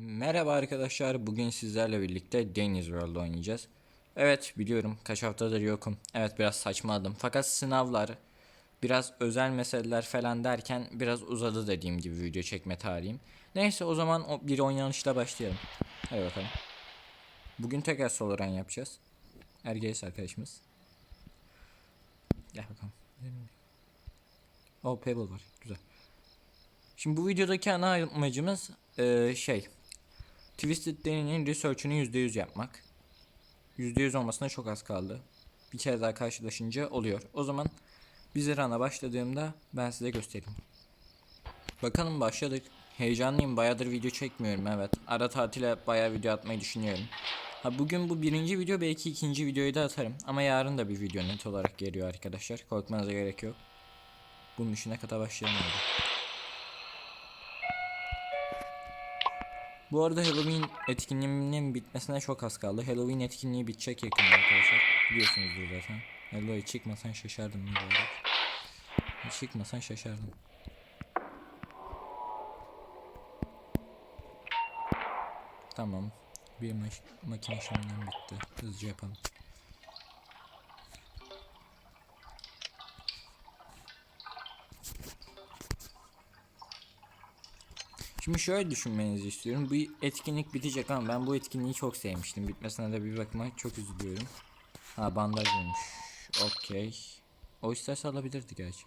Merhaba arkadaşlar. Bugün sizlerle birlikte Deniz World oynayacağız. Evet biliyorum kaç haftadır yokum. Evet biraz saçmaladım. Fakat sınavlar, biraz özel meseleler falan derken biraz uzadı dediğim gibi video çekme tarihim. Neyse o zaman bir oynanışla başlayalım. Hadi bakalım. Bugün tekrar Soloran yapacağız. Ergeç arkadaşımız. Gel bakalım. Oh Pebble var. Güzel. Şimdi bu videodaki ana amacımız eee, şey Twisted Day'nin research'ünü %100 yapmak. %100 olmasına çok az kaldı. Bir kere daha karşılaşınca oluyor. O zaman biz run'a başladığımda ben size göstereyim. Bakalım başladık. Heyecanlıyım. Bayağıdır video çekmiyorum evet. Ara tatile bayağı video atmayı düşünüyorum. Ha bugün bu birinci video belki ikinci videoyu da atarım. Ama yarın da bir video net olarak geliyor arkadaşlar. Korkmanıza gerek yok. Bunun işine kadar başlayalım. Bu arada Halloween etkinliğinin bitmesine çok az kaldı. Halloween etkinliği bitecek yakında arkadaşlar. Biliyorsunuzdur zaten. Halloween çıkmasan şaşardım. Çıkmasan şaşardım. Tamam. Bir ma- makine işleminden bitti. Hızlıca yapalım. Şimdi şöyle düşünmenizi istiyorum. Bu etkinlik bitecek ama ben bu etkinliği çok sevmiştim. Bitmesine de bir bakıma çok üzülüyorum. Ha bandaj olmuş. Okey. O isterse alabilirdi gerçi.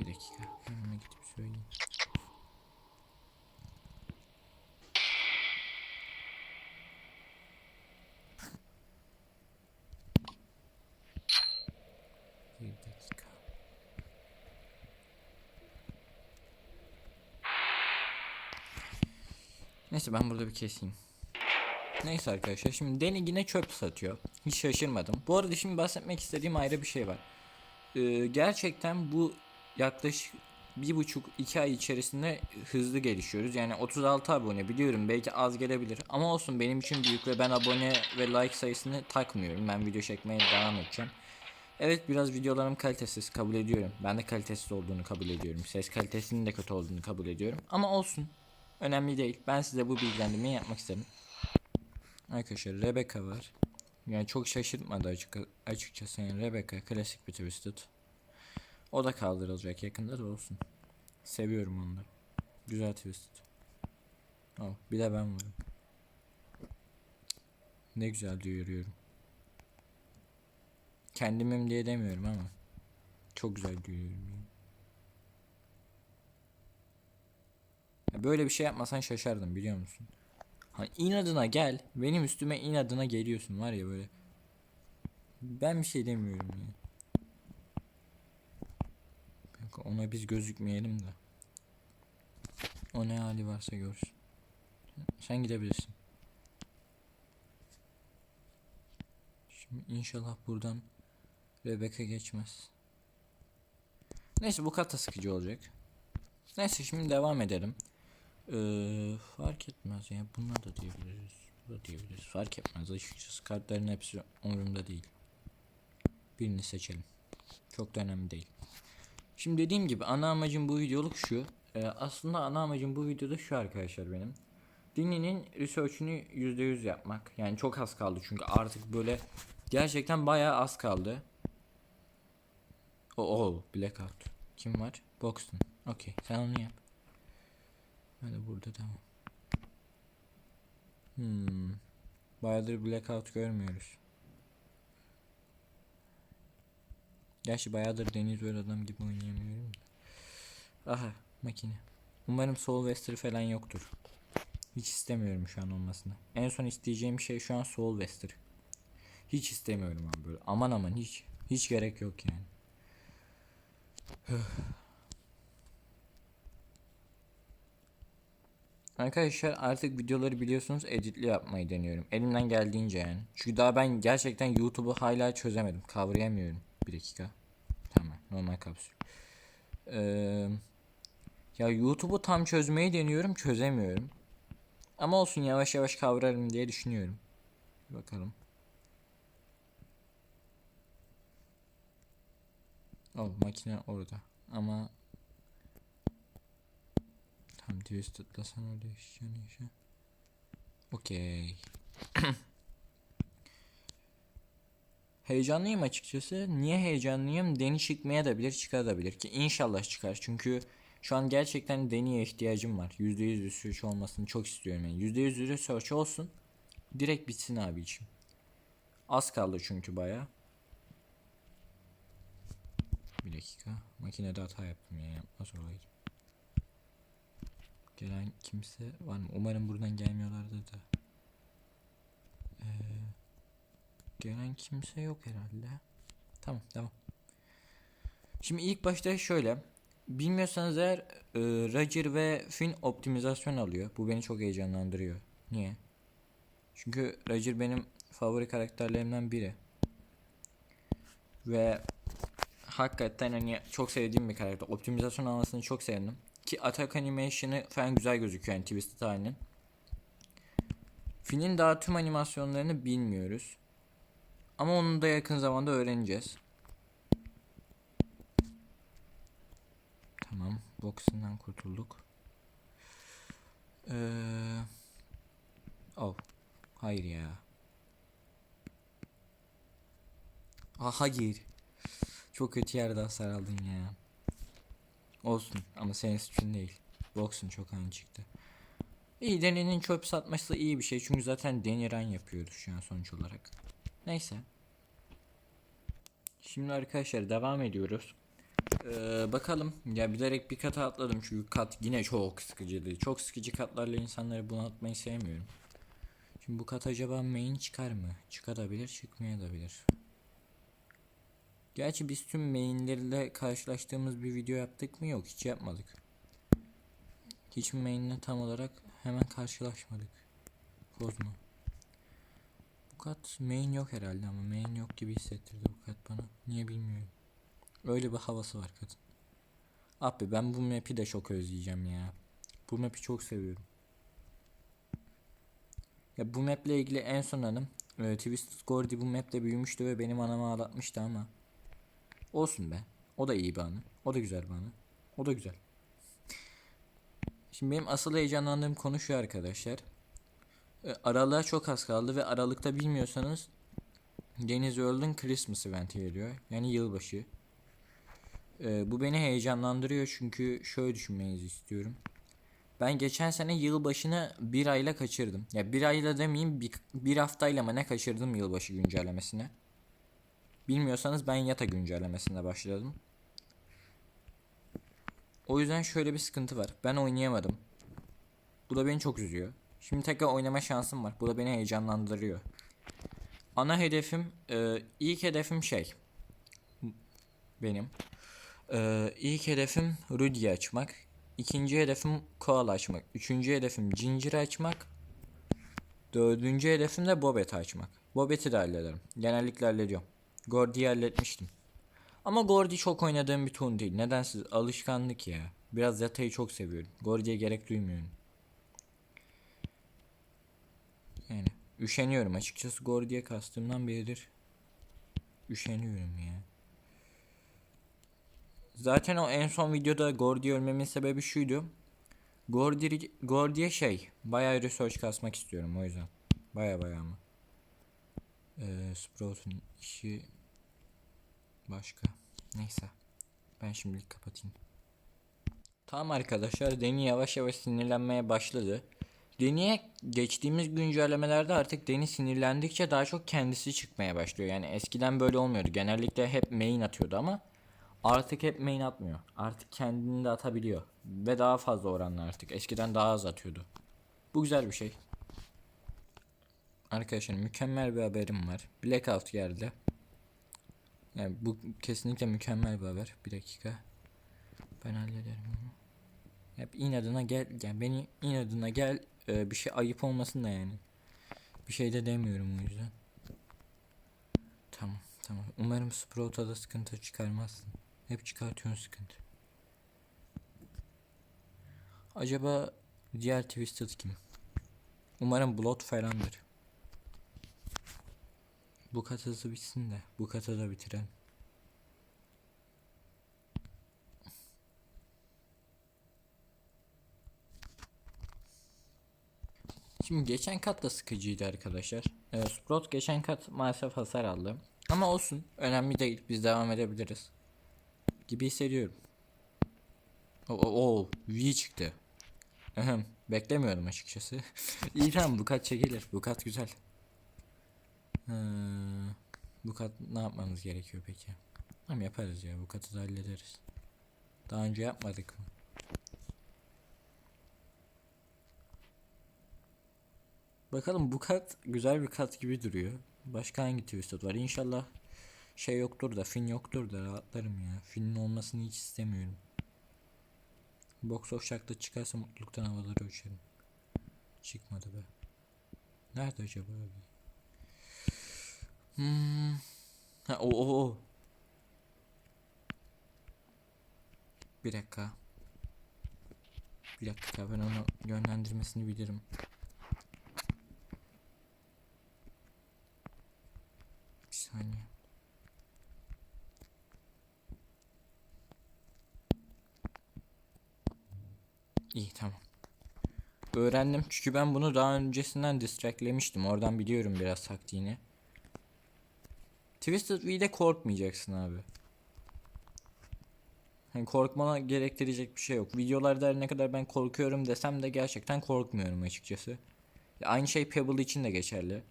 Bir dakika. Hemen gidip söyleyeyim. Bir dakika. Neyse ben burada bir keseyim. Neyse arkadaşlar şimdi Deni yine çöp satıyor. Hiç şaşırmadım. Bu arada şimdi bahsetmek istediğim ayrı bir şey var. Ee, gerçekten bu yaklaşık bir buçuk iki ay içerisinde hızlı gelişiyoruz. Yani 36 abone biliyorum belki az gelebilir ama olsun benim için büyük ve ben abone ve like sayısını takmıyorum. Ben video çekmeye devam edeceğim. Evet biraz videolarım kalitesiz kabul ediyorum. Ben de kalitesiz olduğunu kabul ediyorum. Ses kalitesinin de kötü olduğunu kabul ediyorum. Ama olsun. Önemli değil. Ben size bu bilgilendirmeyi yapmak istedim. Arkadaşlar Rebecca var. Yani çok şaşırtmadı açık, açıkçası. Yani Rebecca klasik bir Twisted. O da kaldırılacak yakında da olsun. Seviyorum onu da. Güzel Twisted. Oh, bir de ben varım. Ne güzel duyuruyorum. Kendimim diye demiyorum ama. Çok güzel duyuyorum yani. Ya Böyle bir şey yapmasan şaşardım biliyor musun? Ha inadına gel. Benim üstüme inadına geliyorsun var ya böyle. Ben bir şey demiyorum ya. Bak Ona biz gözükmeyelim de. O ne hali varsa görsün. Sen gidebilirsin. Şimdi inşallah buradan Rebecca geçmez. Neyse bu kata sıkıcı olacak. Neyse şimdi devam edelim. Ee, fark etmez ya. Bunlar da diyebiliriz. Bu da diyebiliriz. Fark etmez. Açıkçası kartların hepsi umurumda değil. Birini seçelim. Çok da önemli değil. Şimdi dediğim gibi ana amacım bu videoluk şu. Ee, aslında ana amacım bu videoda şu arkadaşlar benim. Dininin research'ünü %100 yapmak. Yani çok az kaldı çünkü artık böyle gerçekten bayağı az kaldı. O oh, blackout. Kim var? Boxton. Okey. Sen onu yap. Hadi burada tamam. Hmm. Bayağıdır blackout görmüyoruz. Gerçi bayağıdır deniz böyle adam gibi oynayamıyorum da. Aha makine. Umarım Soul Wester falan yoktur. Hiç istemiyorum şu an olmasını. En son isteyeceğim şey şu an Soul Wester. Hiç istemiyorum abi böyle. Aman aman hiç. Hiç gerek yok yani. Arkadaşlar artık videoları biliyorsunuz editli yapmayı deniyorum. Elimden geldiğince yani. Çünkü daha ben gerçekten YouTube'u hala çözemedim. Kavrayamıyorum. Bir dakika. Tamam. Normal kapsül. Ee, ya YouTube'u tam çözmeyi deniyorum. Çözemiyorum. Ama olsun yavaş yavaş kavrarım diye düşünüyorum. Bir bakalım. Oh makine orada. Ama Tamam Twisted'la sen öyle yaşayacaksın yaşa. Okey. Heyecanlıyım açıkçası. Niye heyecanlıyım? Deni çıkmaya da bilir, çıkabilir ki inşallah çıkar. Çünkü şu an gerçekten Deni'ye ihtiyacım var. %100 research olmasını çok istiyorum yani. %100 research olsun. Direkt bitsin abi için. Az kaldı çünkü baya. Bir dakika. Makinede hata yaptım ya. Yapmaz olaydım. Gelen kimse var mı? Umarım buradan gelmiyorlardır da. Ee, gelen kimse yok herhalde. Tamam tamam. Şimdi ilk başta şöyle. Bilmiyorsanız eğer e, Roger ve Finn optimizasyon alıyor. Bu beni çok heyecanlandırıyor. Niye? Çünkü Roger benim favori karakterlerimden biri. Ve hakikaten hani çok sevdiğim bir karakter. Optimizasyon almasını çok sevdim. Ki atak animation'ı falan güzel gözüküyor yani Twisted halinin. Finn'in daha tüm animasyonlarını bilmiyoruz. Ama onu da yakın zamanda öğreneceğiz. Tamam. Box'ından kurtulduk. Ee... Oh. Hayır ya. Ah hayır. Çok kötü yerde hasar aldın ya. Olsun ama senin suçun değil. Box'un çok aynı çıktı. İyi Deni'nin çöp satması iyi bir şey çünkü zaten Deniren yapıyoruz şu an sonuç olarak. Neyse. Şimdi arkadaşlar devam ediyoruz. Ee, bakalım ya bilerek bir kata atladım çünkü kat yine çok sıkıcıydı. Çok sıkıcı katlarla insanları bunaltmayı sevmiyorum. Şimdi bu kat acaba main çıkar mı? Çıkarabilir, çıkmayabilir. Gerçi biz tüm mainlerle karşılaştığımız bir video yaptık mı? Yok, hiç yapmadık. Hiç mainle tam olarak hemen karşılaşmadık. Kozma. Bu kat main yok herhalde ama main yok gibi hissettirdi bu kat bana. Niye bilmiyorum. Öyle bir havası var katın. Abi ben bu map'i de çok özleyeceğim ya. Bu map'i çok seviyorum. Ya bu map'le ilgili en son anım e, Twisted Gordy bu map'te büyümüştü ve benim anamı ağlatmıştı ama olsun be. O da iyi bir anı. O da güzel bir anı. O da güzel. Şimdi benim asıl heyecanlandığım konu şu arkadaşlar. E, Aralığa çok az kaldı ve Aralık'ta bilmiyorsanız Deniz World'un Christmas eventi geliyor. Yani yılbaşı. E, bu beni heyecanlandırıyor çünkü şöyle düşünmenizi istiyorum. Ben geçen sene yılbaşını bir ayla kaçırdım. Ya bir ayla demeyeyim bir, bir haftayla mı ne kaçırdım yılbaşı güncellemesine. Bilmiyorsanız ben yata güncellemesine başladım. O yüzden şöyle bir sıkıntı var. Ben oynayamadım. Bu da beni çok üzüyor. Şimdi tekrar oynama şansım var. Bu da beni heyecanlandırıyor. Ana hedefim, e, ilk hedefim şey. Benim. E, ilk hedefim Rudy'yi açmak. İkinci hedefim Koala açmak. Üçüncü hedefim Ginger açmak. Dördüncü hedefim de Bobet açmak. Bobet'i de hallederim. Genellikle hallediyorum. Gordy'yi halletmiştim. Ama Gordy çok oynadığım bir ton değil. Nedensiz alışkanlık ya. Biraz Yata'yı çok seviyorum. Gordy'ye gerek duymuyorum. Yani üşeniyorum açıkçası Gordy'ye kastığımdan beridir. Üşeniyorum ya. Zaten o en son videoda Gordy ölmemin sebebi şuydu. Gordy, Gordy'ye şey bayağı research kasmak istiyorum o yüzden. Baya baya mı? Ee, Sprout'un işi başka. Neyse. Ben şimdilik kapatayım. Tamam arkadaşlar Deni yavaş yavaş sinirlenmeye başladı. Deni'ye geçtiğimiz güncellemelerde artık Deni sinirlendikçe daha çok kendisi çıkmaya başlıyor. Yani eskiden böyle olmuyordu. Genellikle hep main atıyordu ama artık hep main atmıyor. Artık kendini de atabiliyor. Ve daha fazla oranla artık. Eskiden daha az atıyordu. Bu güzel bir şey. Arkadaşlar mükemmel bir haberim var. Blackout geldi. Yani bu kesinlikle mükemmel bir haber. Bir dakika. Ben hallederim onu. Hep inadına gel. Yani beni inadına gel. Ee, bir şey ayıp olmasın da yani. Bir şey de demiyorum o yüzden. Tamam tamam. Umarım Sprout'a da sıkıntı çıkarmazsın. Hep çıkartıyorsun sıkıntı. Acaba diğer Twisted kim? Umarım Blood falandır. Bu kat hızlı bitsin de bu katı da bitirelim. Şimdi geçen kat da sıkıcıydı arkadaşlar. Ee, Sprout geçen kat maalesef hasar aldı. Ama olsun. Önemli değil. Biz devam edebiliriz. Gibi hissediyorum. Oo, oo V çıktı. Ahem, Beklemiyorum açıkçası. İyi tamam bu kat çekilir. Bu kat güzel. Ee, bu kat ne yapmamız gerekiyor peki? Tamam yaparız ya. Bu katı da hallederiz. Daha önce yapmadık mı? Bakalım bu kat güzel bir kat gibi duruyor. Başka hangi twisted var? İnşallah şey yoktur da fin yoktur da rahatlarım ya. Finin olmasını hiç istemiyorum. Box of Shark'ta çıkarsa mutluluktan havalara uçarım. Çıkmadı be. Nerede acaba abi? Hmm. Ha o o o. Bir dakika. Bir dakika ben onu yönlendirmesini bilirim. Bir saniye. İyi tamam. Öğrendim çünkü ben bunu daha öncesinden distractlemiştim. Oradan biliyorum biraz taktiğini. Twisted V'de korkmayacaksın abi. Hani korkmana gerektirecek bir şey yok. Videolarda ne kadar ben korkuyorum desem de gerçekten korkmuyorum açıkçası. Aynı şey Pebble için de geçerli.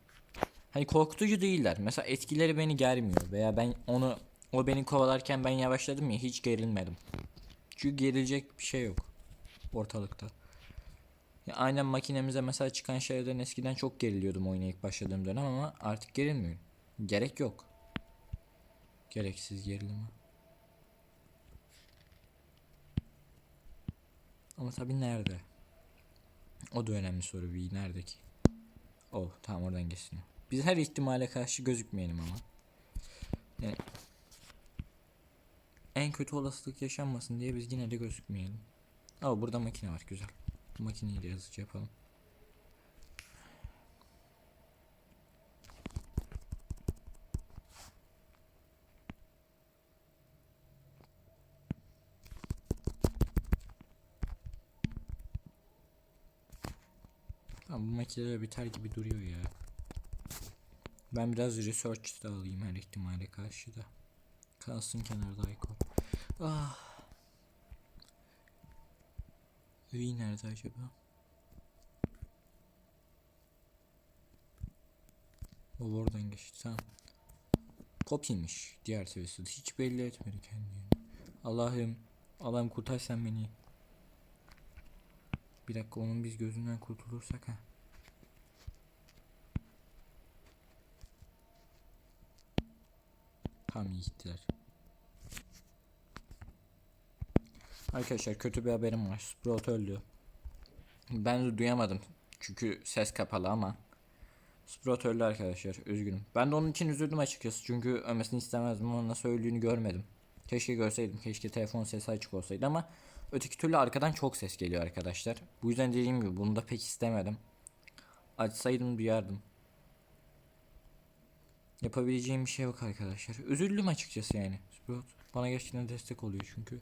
Hani korkutucu değiller. Mesela etkileri beni germiyor veya ben onu o beni kovalarken ben yavaşladım ya hiç gerilmedim. Çünkü gerilecek bir şey yok ortalıkta. Ya aynen makinemize mesela çıkan şeylerden eskiden çok geriliyordum oyuna ilk başladığım dönem ama artık gerilmiyorum. Gerek yok. Gereksiz gerilime. Ama tabi nerede? O da önemli soru bir nerede ki? Oh tamam oradan geçsin. Biz her ihtimale karşı gözükmeyelim ama. Yani en kötü olasılık yaşanmasın diye biz yine de gözükmeyelim. Ama burada makine var güzel. De hızlıca yapalım. Tamam bu makine biter gibi duruyor ya. Ben biraz research da alayım her ihtimale karşı da. Kalsın kenarda Aykor. Ah. Üyi nerede acaba? O oradan geçti tamam. Kopymiş diğer seviyesi. Hiç belli etmedi kendini. Allah'ım. Allah'ım kurtar sen beni. Bir dakika onun biz gözünden kurtulursak ha. Tamam iyi. Arkadaşlar kötü bir haberim var. Sprout öldü. Ben de duyamadım. Çünkü ses kapalı ama. Sprout öldü arkadaşlar. Üzgünüm. Ben de onun için üzüldüm açıkçası. Çünkü ölmesini istemezdim ama nasıl öldüğünü görmedim. Keşke görseydim. Keşke telefon sesi açık olsaydı ama öteki türlü arkadan çok ses geliyor arkadaşlar. Bu yüzden dediğim gibi bunu da pek istemedim. Açsaydım duyardım. Yapabileceğim bir şey yok arkadaşlar. Üzüldüm açıkçası yani. Sprout bana gerçekten destek oluyor çünkü.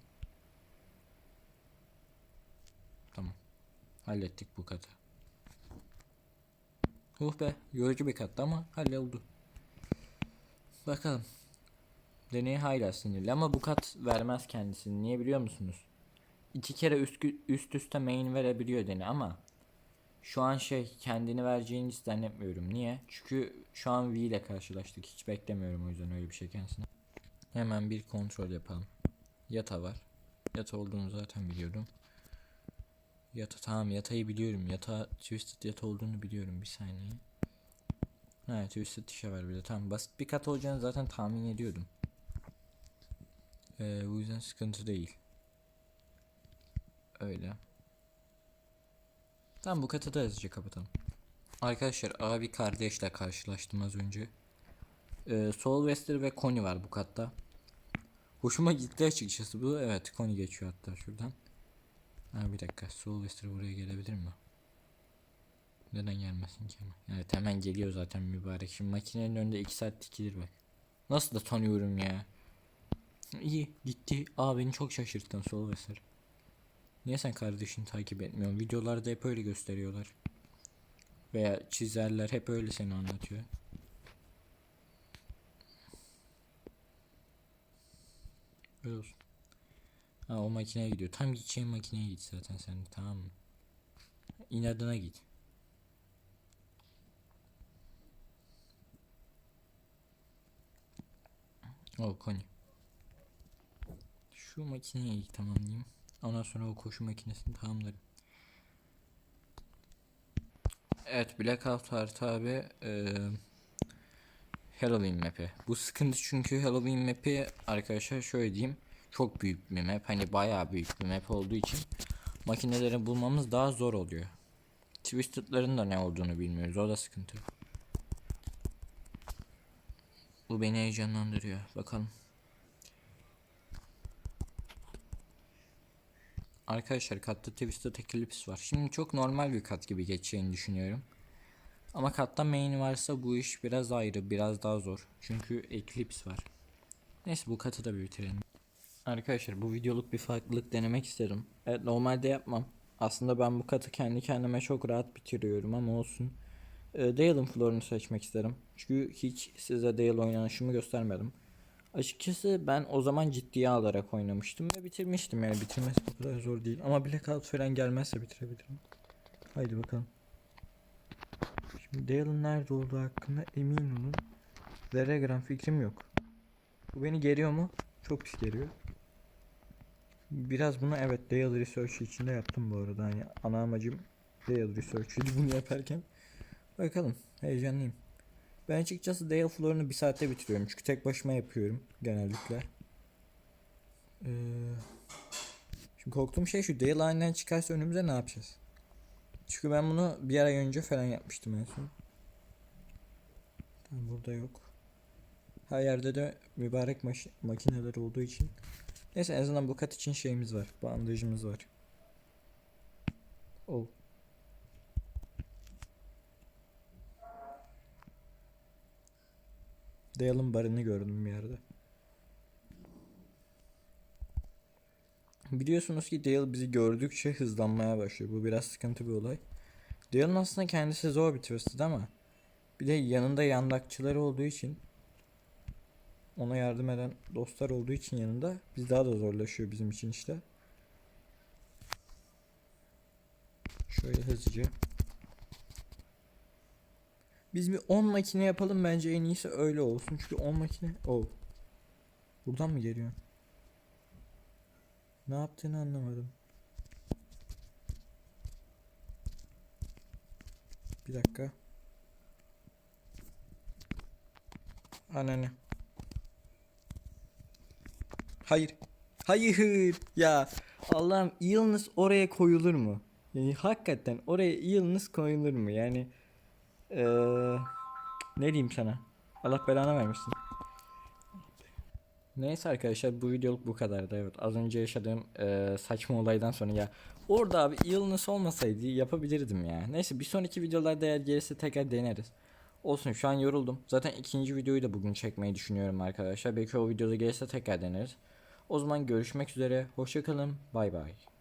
Tamam. Hallettik bu katı. Oh be yorucu bir kattı ama halloldu. Bakalım. Deney hala sinirli ama bu kat vermez kendisini. Niye biliyor musunuz? İki kere üst, üst üste main verebiliyor deney ama şu an şey kendini vereceğini zannetmiyorum. Niye? Çünkü şu an V ile karşılaştık. Hiç beklemiyorum o yüzden öyle bir şey kendisine. Hemen bir kontrol yapalım. Yata var. Yata olduğunu zaten biliyordum. Yata tamam yatayı biliyorum. Yata twisted yata olduğunu biliyorum bir saniye. Ha twisted tişe var bir de tamam basit bir kat olacağını zaten tahmin ediyordum. Ee, bu yüzden sıkıntı değil. Öyle. Tamam bu katı da hızlıca kapatalım. Arkadaşlar abi kardeşle karşılaştım az önce. Ee, Solvester ve Connie var bu katta. Hoşuma gitti açıkçası bu. Evet Connie geçiyor hatta şuradan. Ha bir dakika Solvester buraya gelebilir mi? Neden gelmesin ki ama? Evet hemen geliyor zaten mübarek. Şimdi makinenin önünde 2 saat dikilir bak. Nasıl da tanıyorum ya. İyi gitti. Aa beni çok şaşırttın Solvester. Niye sen kardeşini takip etmiyorsun? Videolarda hep öyle gösteriyorlar. Veya çizerler hep öyle seni anlatıyor. Öyle olsun. Ha o makineye gidiyor. Tam gideceğin makineye git zaten sen tamam mı? İnadına git. O koni. Şu makineyi tamamlayayım. Ondan sonra o koşu makinesini tamamlarım. Evet Blackout artı abi eee Halloween map'i. Bu sıkıntı çünkü Halloween map'i arkadaşlar şöyle diyeyim. Çok büyük bir map. Hani bayağı büyük bir map olduğu için makineleri bulmamız daha zor oluyor. Twisted'ların da ne olduğunu bilmiyoruz. O da sıkıntı. Bu beni heyecanlandırıyor. Bakalım. Arkadaşlar katta Twisted Eclipse var. Şimdi çok normal bir kat gibi geçeceğini düşünüyorum. Ama katta main varsa bu iş biraz ayrı, biraz daha zor. Çünkü Eclipse var. Neyse bu katı da bitirelim. Arkadaşlar bu videoluk bir farklılık denemek istedim. Evet normalde yapmam. Aslında ben bu katı kendi kendime çok rahat bitiriyorum ama olsun. Ee, Dale'ın floor'unu seçmek isterim. Çünkü hiç size Dale oynanışımı göstermedim. Açıkçası ben o zaman ciddiye alarak oynamıştım ve bitirmiştim yani bitirmesi o kadar zor değil. Ama blackout falan gelmezse bitirebilirim. Haydi bakalım. Şimdi Dale'ın nerede olduğu hakkında emin olun. Zerre gram fikrim yok. Bu beni geriyor mu? Çok pis geriyor. Biraz bunu evet Dale Research içinde yaptım bu arada. Hani ana amacım Dale Research'ıydı bunu yaparken. Bakalım heyecanlıyım. Ben açıkçası Dale Floor'unu bir saatte bitiriyorum. Çünkü tek başıma yapıyorum genellikle. Ee, şimdi korktuğum şey şu Dale aniden çıkarsa önümüze ne yapacağız? Çünkü ben bunu bir ay önce falan yapmıştım en son. Tamam burada yok. Her yerde de mübarek maş- makineler olduğu için. Neyse en azından bu kat için şeyimiz var. Bandajımız var. Oh. Dale'ın barını gördüm bir yerde. Biliyorsunuz ki Dale bizi gördükçe hızlanmaya başlıyor. Bu biraz sıkıntı bir olay. Dale'ın aslında kendisi zor bir twisted ama bir de yanında yandakçıları olduğu için ona yardım eden dostlar olduğu için yanında biz daha da zorlaşıyor bizim için işte. Şöyle hızlıca. Biz bir 10 makine yapalım bence en iyisi öyle olsun. Çünkü 10 makine... Oh. Buradan mı geliyor? Ne yaptığını anlamadım. Bir dakika. Ananı. Hayır. Hayır. Ya Allah'ım illness oraya koyulur mu? Yani hakikaten oraya illness koyulur mu? Yani eee ne diyeyim sana? Allah belanı vermesin. Neyse arkadaşlar bu videoluk bu kadardı evet. Az önce yaşadığım eee, saçma olaydan sonra ya orada abi illness olmasaydı yapabilirdim ya. Neyse bir sonraki videolarda eğer gelirse tekrar deneriz. Olsun şu an yoruldum. Zaten ikinci videoyu da bugün çekmeyi düşünüyorum arkadaşlar. Belki o videoda gelirse tekrar deneriz. O zaman görüşmek üzere. Hoşçakalın. Bay bay.